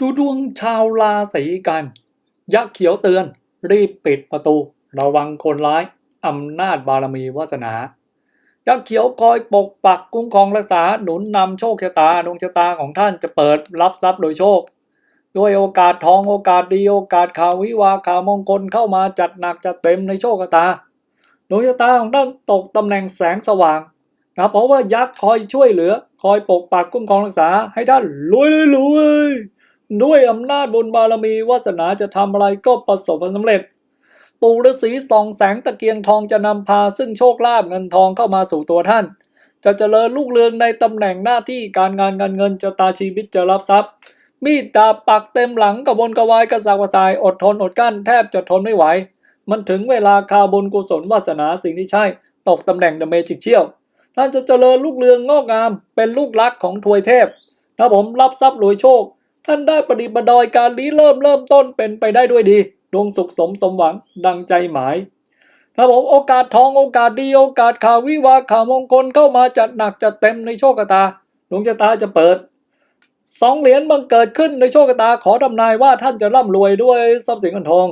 ดูดวงชาวราศีกัน ยักษ์เขียวเตือน รีบปิดประตู ระวังคนร้าย อำนาจบารมีวาสนา ยักษ์เขียวคอยปกปักคุ้มครองรักษาหนุนนำโชคชะตาดวงชะตาของท่านจะเปิดรับทรัพย์โดยโชค ด้วยโอกาสทองโอกาสดีโอกาสข่าววิวาข่าวมงคลเข้ามาจัดหนักจัดเต็มในโชคชะตาดวงชะตาของท่านตกตำแหน่งแสงสว่างนะเพราะว่ายักษ์คอยช่วยเหลือ คอยปกปักคุ้มครองรักษาให้ท่านรวยเลยรวย ด้วยอำนาจบุญบารมีวาสนาจะทำอะไรก็ประสบความสำเร็จ ปู่ฤาษีส่องแสงตะเกียงทองจะนำพาซึ่งโชคลาภเงินทองเข้ามาสู่ตัวท่าน จะเจริญลูกเรืองในตำแหน่งหน้าที่การงานการเงินจะตาชีวิตจะรับทรัพย์ มีดดาบปักเต็มหลังกระวนกระวายกระสากกระสายอดทนอดกั้นแทบจะทนไม่ไหว มันถึงเวลาคาบุญกุศลวาสนาสิ่งที่ใช่ ตกตำแหน่งเดเมจิกเชี่ยวท่านจะเจริญลูกเรืองงอกงามเป็นลูกรักของทวยเทพถ้าผมรับทรัพย์รวยโชค ท่านได้ปฏิบัติดอยการนี้เริ่มเริ่มต้นเป็นไปได้ด้วยดีดวงสุขสมสมหวังดังใจหมายถ้าผมโอกาสทองโอกาสดีโอกาสข่าววิวาข่าวมงคลเข้ามาจัดหนักจัดเต็มในโชคชะตาดวงชะตาจะเปิดสองเหรียญบังเกิดขึ้นในโชคชะตาขอทำนายว่าท่านจะร่ำรวยด้วยทรัพย์สินเงินทอง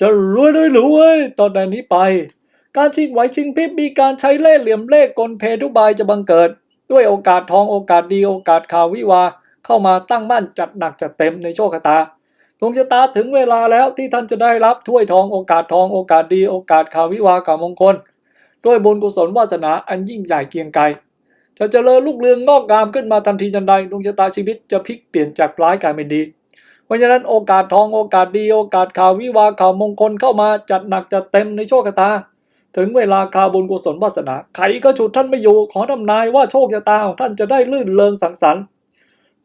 จะรวยด้วยรวยตอนนี้ไป การชิงไหวชิงพริบมีการใช้เล่ห์เหลี่ยมเล่ห์กลเพทุบายจะบังเกิด ด้วยโอกาสทองโอกาสดีโอกาสข่าววิวา เข้ามาตั้งมั่นจัดหนักจัดเต็มในโชคชะตาดวงชะตาถึงเวลาแล้วที่ท่านจะได้รับถ้วยทองโอกาสทองโอกาสดีโอกาสข่าววิวาห์ข่าวมงคล ด้วยบุญกุศลวาสนาอันยิ่งใหญ่เกียงไกรจะเจริญลูกเรืองงอกงามขึ้นมาทันทีทันใดดวงชะตาชีวิตจะพลิกเปลี่ยนจากร้ายกลายเป็นดีเพราะฉะนั้นโอกาสทองโอกาสดีโอกาสข่าววิวาข่าวมงคลเข้ามาจัดหนักจัดเต็มในโชคชะตา ถึงเวลาคาบุญกุศลวาสนาใครก็ฉุดท่านไม่อยู่ขอทำนายว่าโชคชะตาของท่านจะได้ลื่นเริงสังสรรค์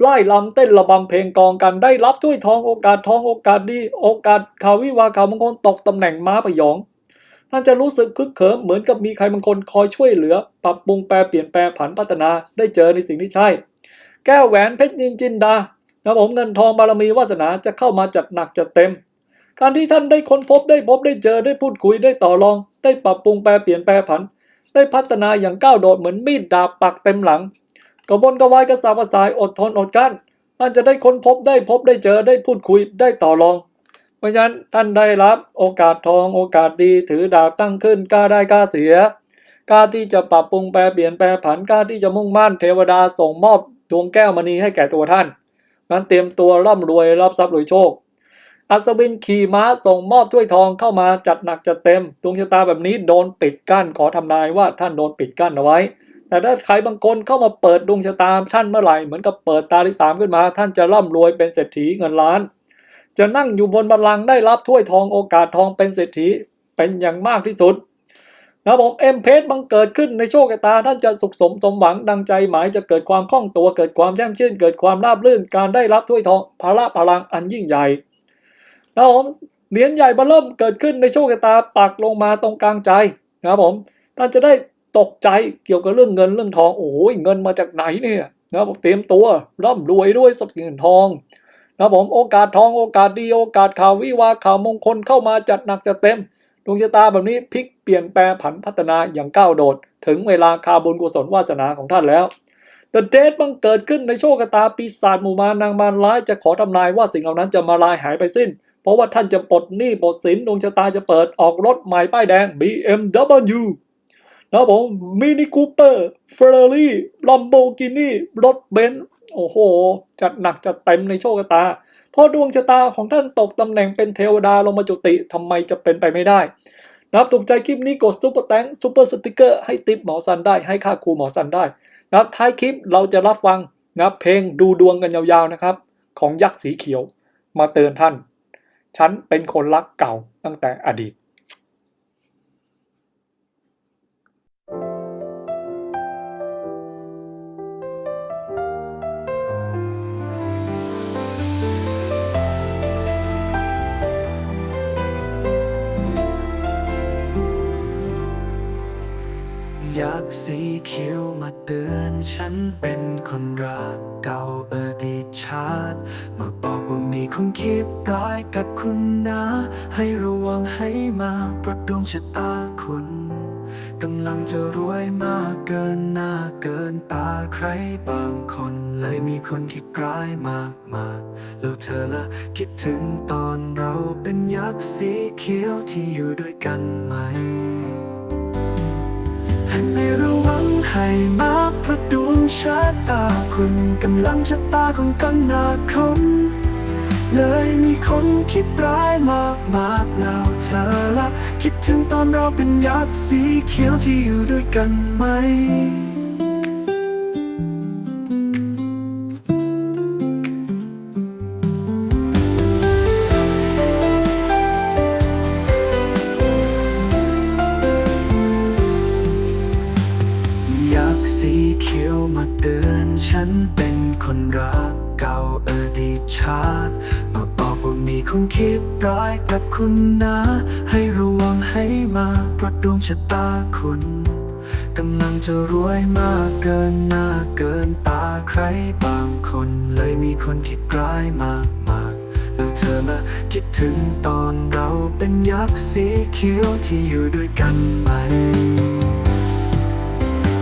ไล่ลำเต้นระบำเพลงกองกันได้รับถ้วยทองโอกาสทองโอกาสดี โอกาสข่าววิวาข่าวมงคลตกตำแหน่งม้าพยองท่านจะรู้สึกคึกเขิมเหมือนกับมีใครบางคนคอยช่วยเหลือ ปรับปรุงแปลเปลี่ยนแปลผันพัฒนาได้เจอในสิ่งที่ใช่ แก้วแหวนเพชรนินจินดานะผมเงินทองบารมีวาสนาจะเข้ามาจัดหนักจัดเต็ม การที่ท่านได้ค้นพบได้พบได้เจอได้พูดคุยได้ต่อรอง ได้ปรับปรุงแปลเปลี่ยนแปลผัน ได้พัฒนาอย่างก้าวโดดเหมือนมีดดาบปักเต็มหลัง กระบวนกระวายกระสาบกระสายอดทนอดกั้นท่านจะได้ค้นพบได้พบได้เจอได้พูดคุยได้ต่อรอง เพราะฉะนั้นท่านได้รับโอกาสทองโอกาสดีถือดาบตั้งขึ้นกล้าได้กล้าเสียกล้าที่จะปรับปรุงแปลเปลี่ยนแปลผันกล้าที่จะมุ่งมั่นเทวดาส่งมอบดวงแก้วมณีให้แก่ตัวท่านนั้นเตรียมตัวร่ำรวยรับทรัพย์รวยโชค อัศวินขี่ม้าส่งมอบถ้วยทองเข้ามาจัดหนักจัดเต็มดวงชะตาแบบนี้โดนปิดกั้นขอทำนายว่าท่านโดนปิดกั้นเอาไว้ แต่ถ้าใครบางคนเข้ามาเปิดดวงชะตาท่านเมื่อไหร่เหมือนกับเปิดตาที่สามขึ้นมา ท่านจะร่ำรวยเป็นเศรษฐีเงินล้าน จะนั่งอยู่บนบัลลังก์ได้รับถ้วยทองโอกาสทองเป็นเศรษฐีเป็นอย่างมากที่สุดนะผมเอ็มเพสบังเกิดขึ้นในโชคชะตาท่านจะสุขสมสมหวังดังใจหมายจะเกิดความคล่องตัวเกิดความแช่มชื่น เกิดความราบรื่นการได้รับถ้วยทองพละพลังอันยิ่งใหญ่นะผมเหรียญใหญ่เบอเริ่มเกิดขึ้นในโชคชะตาปักลงมาตรงกลางใจนะครับผมท่านจะได้ ตกใจเกี่ยวกับเรื่องเงินเรื่องทองโอ้โหเงินมาจากไหนเนี่ยนะครับผมเตรียมตัวร่ำรวยด้วยทรัพย์สินเงินทองนะผมโอกาสทองโอกาสดีโอกาสข่าววิวาข่าวมงคลเข้ามาจัดหนักจัดเต็มดวงชะตาแบบนี้พลิกเปลี่ยนแปลผันพัฒนาอย่างก้าวโดด ถึงเวลาคาบุญกุศลวาสนาของท่านแล้ว The Date บังเกิดขึ้นในโชคชะตาปีศาจหมู่มานางมารร้ายจะขอทำนายว่าสิ่งเหล่านั้นจะมาลายหายไปสิ้น เพราะว่าท่านจะปลดหนี้ปลดสินดวงชะตาจะเปิดออกรถใหม่ป้ายแดง BMW ครับผมมินิคูเปอร์เฟอร์รารี่ลัมโบกินีรถเบนซ์โอ้โห จัดหนักจัดเต็มในโชคชะตา เพราะดวงชะตาของท่านตกตำแหน่งเป็นเทวดาลงมาจุติทำไมจะเป็นไปไม่ได้นะครับถูกใจคลิปนี้กดซุปเปอร์แตงซุปเปอร์สติกเกอร์ให้ติปหมอสันได้ให้ค่าครูหมอสันได้นะครับท้ายคลิปเราจะรับฟังนับเพลงดูดวงกันยาวๆนะครับ ของยักษ์สีเขียวมาเตือนท่าน ฉันเป็นคนรักเก่าตั้งแต่อดีต กสีเขียวมาเตือนฉันเป็นคนรักเก่าอดีตชาติมาบอกว่ามีคนคิดร้ายกับคุณนะ ให้ระวังให้มาเพระดวงชะตาคุณกำลังจะรวยมากเกินหน้าเกินตาใครบางคนเลยมีคนคิดร้ายมากมายแล้วเธอละคิดถึงตอนเราเป็นยักษ์สีเขียวที่อยู่ด้วยกันไหม ให้ไม่ระวังให้มากเพราะดวงชะตาคุณกำลังชะตาของกันนาคมเลยมีคนคิดร้ายมากมากแล้วเธอละคิดถึงตอนเราเป็นยักษ์สีเขียวที่อยู่ด้วยกันไหม นฉันเป็นคนรักเก่าอดีตชาติ มาบอกว่ามีคนคิดร้ายกับคุณนะ ให้ระวังให้มากเพราะดวงชะตาคุณกำลังจะรวยมากเกินหน้าเกินตาใครบางคนเลยมีคนคิดร้ายมากมากแล้วเธอละคิดถึงตอนเราเป็นยักษ์สีเขียวที่อยู่ด้วยกันไหม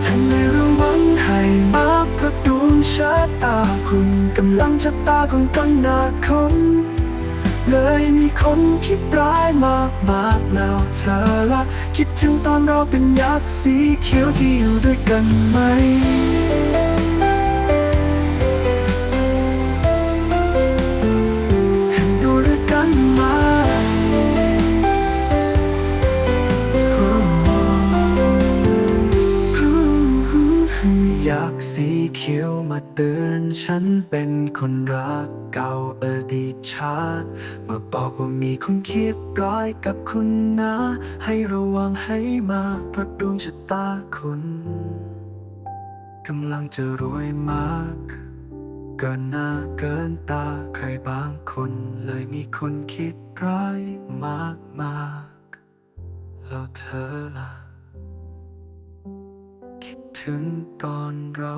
ให้ไม่ระวังให้มากเพราะดวง ชะตาคุณกำลังชะตาของกันนาคมเลยมีคนคิดร้ายมากมากแล้วเธอละคิดถึงตอนเราเป็นยักษ์สีเขียวที่อยู่ด้วยกันไหม ฉันเป็นคนรักเก่าอดีตชาติ มาบอกว่ามีคนคิดร้ายกับคุณนะ ให้ระวังให้มากเพราะดวงชะตาคุณกำลังจะรวยมาก เกินหน้าเกินตาใครบางคนเลยมีคนคิดร้ายมากมากแล้วเธอล่ะ คิดถึงตอนเรา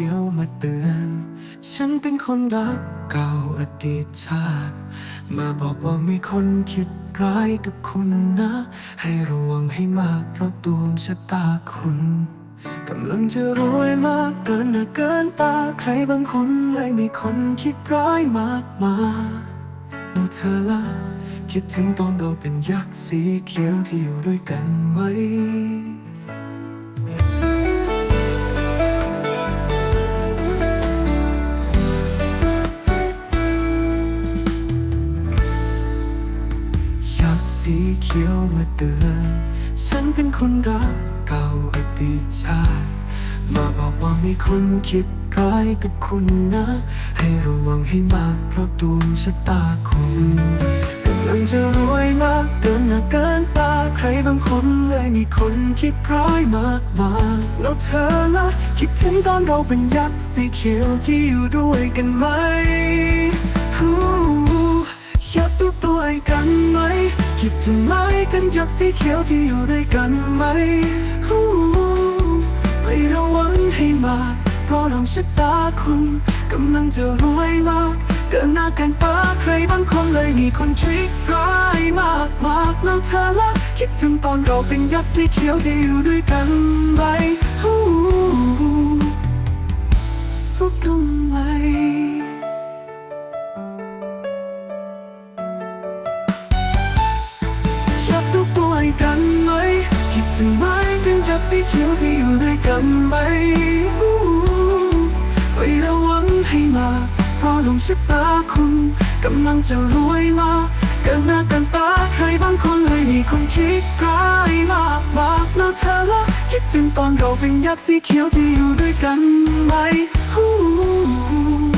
ขียวมาเตือน ฉันเป็นคนรักเก่าอดีตชาติ มาบอกว่ามีคนคิดร้ายกับคุณนะ ให้ระวังให้มากเพราะดวงชะตาคุณกำลังจะรวยมากเกินหน้าเกินตาใครบางคนเลยมีคนคิดร้ายมากมายแล้วเธอละคิดถึงตอนเราเป็นยักษ์สีเขียวที่อยู่ด้วยกันไหม เขียวมาเตือน ฉันเป็นคนรักเก่าอดีตชาติ มาบอกว่ามีคนคิดร้ายกับคุณนะ ให้ระวังให้มากเพราะดวงชะตาคุณกำลังจะรวยมากเกินหน้าเกินตาใครบางคนเลยมีคนคิดร้ายมากมายแล้วเธอละคิดถึงตอนเราเป็นยักษ์สีเขียวที่อยู่ด้วยกันไหมอยากดูตัวกันไหม คิดถึงไหมกันยักษ์สีเขียวที่อยู่ด้วยกันไหมไม่ระวังให้มากเพราะดวงชะตาคุณกำลังจะรวยมากเกินหน้ากันตาใครบางคนเลยมีคนคิดร้ายมากมากแล้วเธอละคิดถึงตอนเราเป็นยักษ์สีเขียวที่อยู่ด้วยกันไหม กันไหมไว้ระวังให้มา เพราะดวงชะตาคุณกำลังจะรวยมาเกินหน้ากันตาใครบางคนเลยมีคนคิดร้ายมากมากแล้วเธอละคิดถึงตอนเราเป็นยักษ์สีเขียวที่อยู่ด้วยกันไหม Ooh, ooh, ooh, ooh,